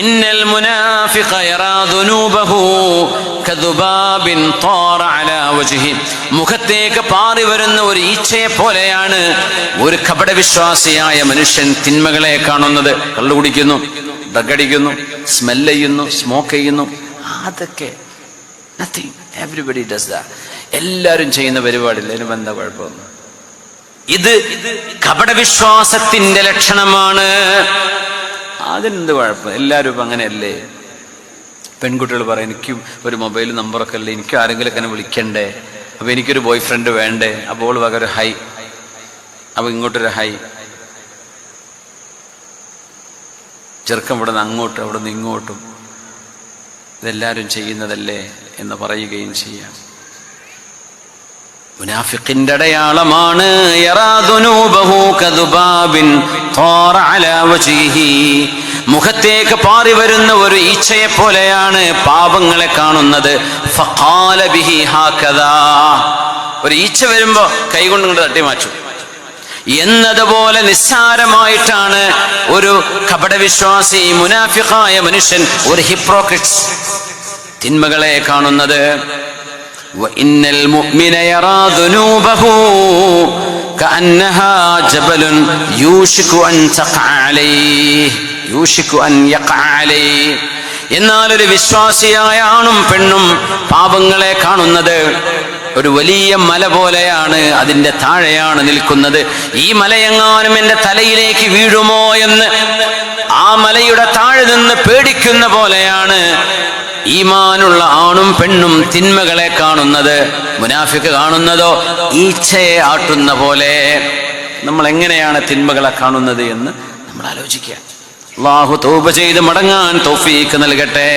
ഇന്നൽ മുനാഫിഖ കദുബാബിൻ ത്വാറ അലാ വജ്ഹി. മുഖത്തേക്ക് പാറി വരുന്ന ഒരു ഈച്ചയെ പോലെയാണ് ഒരു കപട വിശ്വാസിയായ മനുഷ്യൻ തിന്മകളെ കാണുന്നത്. കള്ളു കുടിക്കുന്നു ഡ്രഗ് അടിക്കുന്നു സ്മെൽ ചെയ്യുന്നു സ്മോക്ക് ചെയ്യുന്നു. അതൊക്കെ നത്തിങ് എവറിബഡി ഡസ് ദ എല്ലാവരും ചെയ്യുന്ന പരിപാടിയില്ല? അതിന് എന്താ കുഴപ്പമൊന്നും ഇത് കപടവിശ്വാസത്തിന്റെ ലക്ഷണമാണ്. അതിനെന്ത് കുഴപ്പം? എല്ലാവരും ഇപ്പം അങ്ങനെയല്ലേ? പെൺകുട്ടികൾ പറയും എനിക്ക് ഒരു മൊബൈൽ നമ്പറൊക്കെ അല്ലേ എനിക്ക് ആരെങ്കിലും ഒക്കെ വിളിക്കണ്ടേ? അപ്പോൾ എനിക്കൊരു ബോയ് ഫ്രണ്ട് വേണ്ടേ അപ്പോൾ വക ഒരു ഹൈ. അപ്പോൾ ഇങ്ങോട്ടൊരു ഹൈ. ചെറുക്കം ഇവിടെ നിന്ന് അങ്ങോട്ടും അവിടെ നിന്ന് ഇങ്ങോട്ടും ഇതെല്ലാവരും ചെയ്യുന്നതല്ലേ എന്ന് പറയുകയും ചെയ്യാം. മുനാഫിക്കിന്റെ അടയാളമാണ് യറാദുനൂബഹു കദുബാബിൻ ത്വാറ അലാ വജ്ഹിഹി. മുഖത്തേക്ക് പാറി വരുന്ന ഒരു ഈച്ചയെ പോലെയാണ് പാപങ്ങളെ കാണുന്നത് ഫഖാല ബിഹി ഹാകദാ. ഒരു ഈച്ച വരുമ്പോ കൈകൊണ്ട് കൊണ്ട് തട്ടി മാറ്റും എന്നതുപോലെ നിസ്സാരമായിട്ടാണ് ഒരു കപടവിശ്വാസി മുനാഫിഖായ മനുഷ്യൻ ഒരു ഹിപ്രോക്രിറ്റ്സ് തിന്മകളെ കാണുന്നത് وإن المؤمن يرى ذنوبه كأنها جبل يوشك أن تقع عليه യൂഷിക്കു അൻ എന്നാൽ ഒരു വിശ്വാസിയായ ആണും പെണ്ണും പാപങ്ങളെ കാണുന്നത്. ഒരു വലിയ മല പോലെയാണ് അതിന്റെ താഴെയാണ് നിൽക്കുന്നത്. ഈ മലയെങ്ങാനും എന്റെ തലയിലേക്ക് വീഴുമോ എന്ന് ആ മലയുടെ താഴെ നിന്ന് പേടിക്കുന്ന പോലെയാണ് ഈമാനുള്ള ആണും പെണ്ണും തിന്മകളെ കാണുന്നത്. മുനാഫിക്ക് കാണുന്നതോ ഈച്ചയെ ആട്ടുന്ന പോലെ. നമ്മൾ എങ്ങനെയാണ് തിന്മകളെ കാണുന്നത് എന്ന് നമ്മൾ ആലോചിക്കുക. അള്ളാഹു തൗബ ചെയ്ത് മടങ്ങാൻ തൗഫീക്ക് നൽകട്ടെ.